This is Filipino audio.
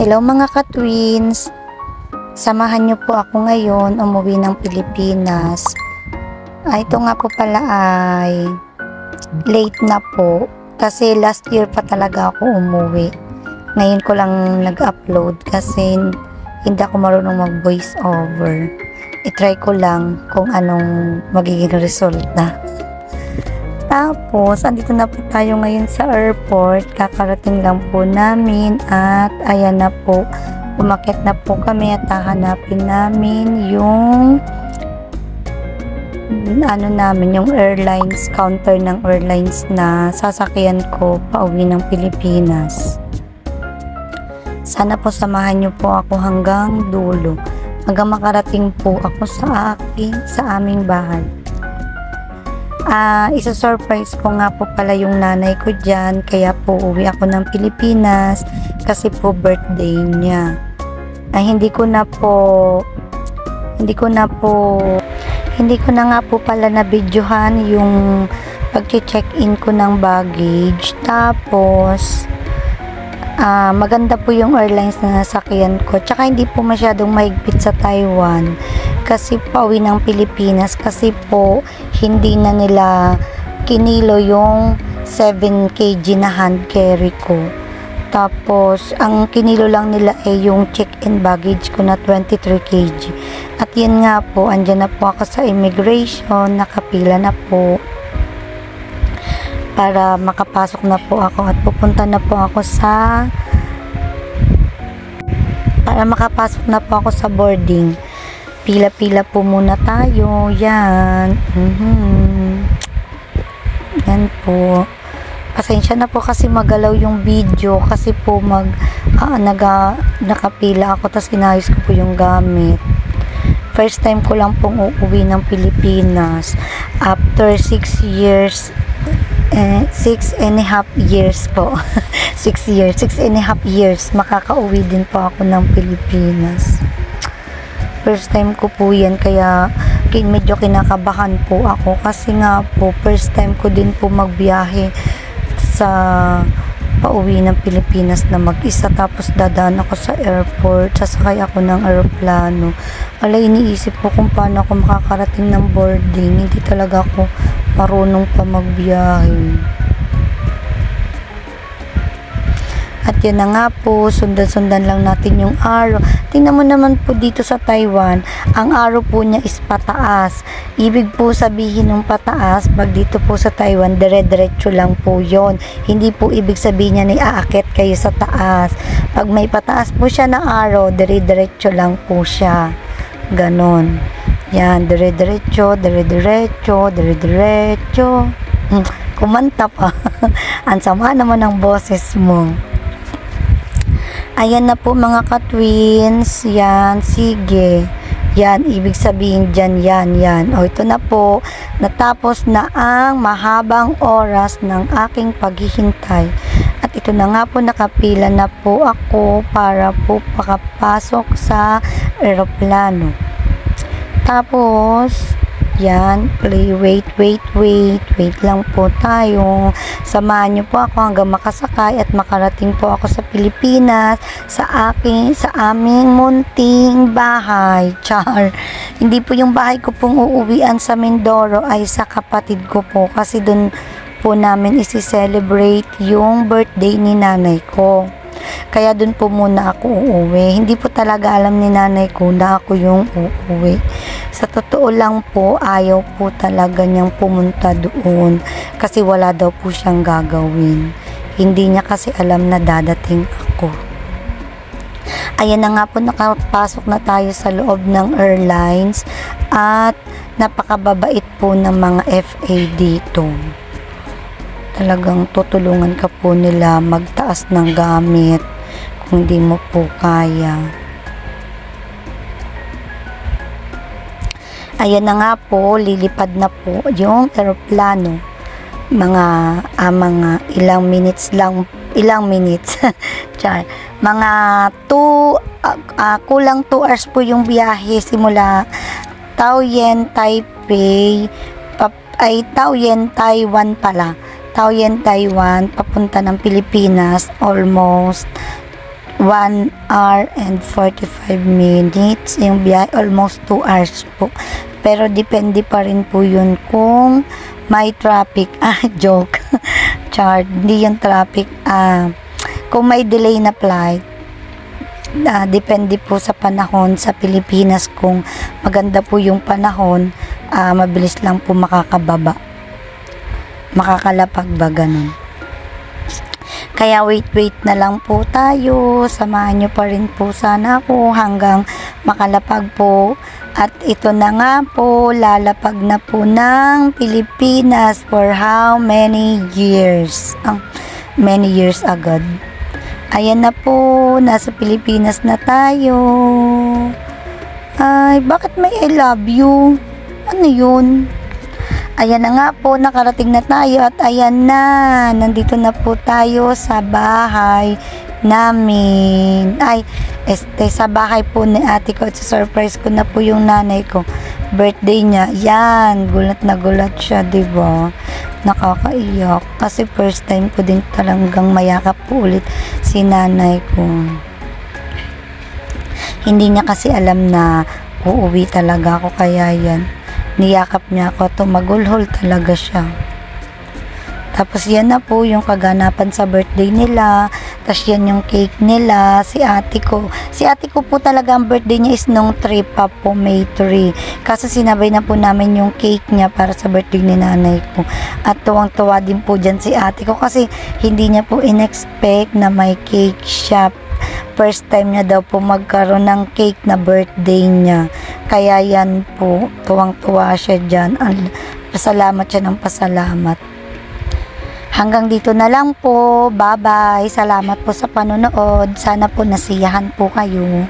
Hello mga ka-twins! Samahan niyo po ako ngayon umuwi ng Pilipinas. Ah, ito nga po pala ay late na po kasi last year pa talaga ako umuwi. Ngayon ko lang nag-upload kasi hindi ako marunong mag-voice over. I-try ko lang kung anong magiging resulta. Tapos, andito na po tayo ngayon sa airport. Kakarating lang po namin at ayan na po. Umakit na po kami at hahanapin namin yung ano namin, yung airlines, counter ng airlines na sasakyan ko pauwi ng Pilipinas. Sana po samahan niyo po ako hanggang dulo. Hanggang makarating po ako sa aking, sa aming bahay. Ah, isa-surprise ko nga po pala yung nanay ko dyan, kaya po uwi ako ng Pilipinas kasi po birthday niya. Ay, hindi ko na po, hindi ko na po, hindi ko na nga po pala na videohan yung pag-check-in ko ng baggage. Tapos, ah, maganda po yung airlines na nasakyan ko. Tsaka hindi po masyadong mahigpit sa Taiwan kasi pauwi ng Pilipinas kasi po hindi na nila kinilo yung 7 kg na hand carry ko. Tapos, ang kinilo lang nila ay yung check-in baggage ko na 23 kg. At yan nga po, andyan na po ako sa immigration, nakapila na po para makapasok na po ako at pupunta na po ako sa para makapasok na po ako sa boarding pila-pila po muna tayo yan mhm yan po pasensya na po kasi magalaw yung video kasi po mag ah, naga, nakapila ako tapos inayos ko po yung gamit first time ko lang pong uuwi ng Pilipinas after 6 years eh, six and a half years po. six years. Six and a half years. Makakauwi din po ako ng Pilipinas. First time ko po yan. Kaya medyo kinakabahan po ako. Kasi nga po, first time ko din po magbiyahe sa pauwi ng Pilipinas na mag-isa. Tapos dadaan ako sa airport. Sasakay ako ng aeroplano. Wala iniisip ko kung paano ako makakarating ng boarding. Hindi talaga ako marunong pa magbiyahe. At yan na nga po, sundan-sundan lang natin yung araw. Tingnan mo naman po dito sa Taiwan, ang araw po niya is pataas. Ibig po sabihin ng pataas, pag dito po sa Taiwan, dire-diretso lang po yon. Hindi po ibig sabihin niya na iaakit kayo sa taas. Pag may pataas po siya na araw, dire-diretso lang po siya. Ganon. Yan, dire-diretso, dire-diretso, dire-diretso. Hmm, kumanta pa. Ang sama naman ng boses mo. Ayan na po mga ka-twins. Yan, sige. Yan, ibig sabihin dyan, yan, yan. O, ito na po. Natapos na ang mahabang oras ng aking paghihintay. At ito na nga po, nakapila na po ako para po pakapasok sa eroplano. Tapos, yan, play, wait, wait, wait, wait lang po tayo. Samahan niyo po ako hanggang makasakay at makarating po ako sa Pilipinas, sa aking, sa aming munting bahay. Char. Hindi po yung bahay ko pong uuwian sa Mindoro ay sa kapatid ko po kasi doon po namin isi-celebrate yung birthday ni nanay ko. Kaya dun po muna ako uuwi. Hindi po talaga alam ni nanay ko na ako yung uuwi. Sa totoo lang po, ayaw po talaga niyang pumunta doon kasi wala daw po siyang gagawin. Hindi niya kasi alam na dadating ako. Ayan na nga po, nakapasok na tayo sa loob ng airlines at napakababait po ng mga FA dito talagang tutulungan ka po nila magtaas ng gamit kung di mo po kaya. Ayan na nga po, lilipad na po yung aeroplano. Mga, ah, mga ilang minutes lang, ilang minutes. Char. Mga 2, kulang 2 hours po yung biyahe simula Taoyuan, Taipei, pap, ay Taoyuan, Taiwan pala. Taoyuan, Taiwan, papunta ng Pilipinas, almost 1 hour and 45 minutes. Yung biyahe, almost 2 hours po. Pero depende pa rin po yun kung may traffic. Ah, joke. Char, hindi yung traffic. Ah, kung may delay na flight, ah, depende po sa panahon sa Pilipinas kung maganda po yung panahon, ah, mabilis lang po makakababa. Makakalapag ba ganun. Kaya wait wait na lang po tayo. Samahan nyo pa rin po sana ako hanggang makalapag po. At ito na nga po, lalapag na po ng Pilipinas for how many years? Ang many years agad. Ayan na po, nasa Pilipinas na tayo. Ay, bakit may I love you? Ano yun? Ayan na nga po, nakarating na tayo at ayan na, nandito na po tayo sa bahay namin. Ay, este, sa bahay po ni ate ko surprise ko na po yung nanay ko. Birthday niya. Yan, gulat na gulat siya, di ba? Nakakaiyak. Kasi first time ko din talagang mayakap po ulit si nanay ko. Hindi niya kasi alam na uuwi talaga ako kaya yan niyakap niya ako tumagulhol talaga siya tapos yan na po yung kaganapan sa birthday nila tapos yan yung cake nila si ate ko si ate ko po talaga ang birthday niya is nung 3 pa po May 3 kasi sinabay na po namin yung cake niya para sa birthday ni nanay ko at tuwang tuwa din po dyan si ate ko kasi hindi niya po in-expect na may cake shop first time niya daw po magkaroon ng cake na birthday niya. Kaya yan po, tuwang-tuwa siya dyan. Al- Pasalamat siya ng pasalamat. Hanggang dito na lang po. Bye-bye. Salamat po sa panonood. Sana po nasiyahan po kayo.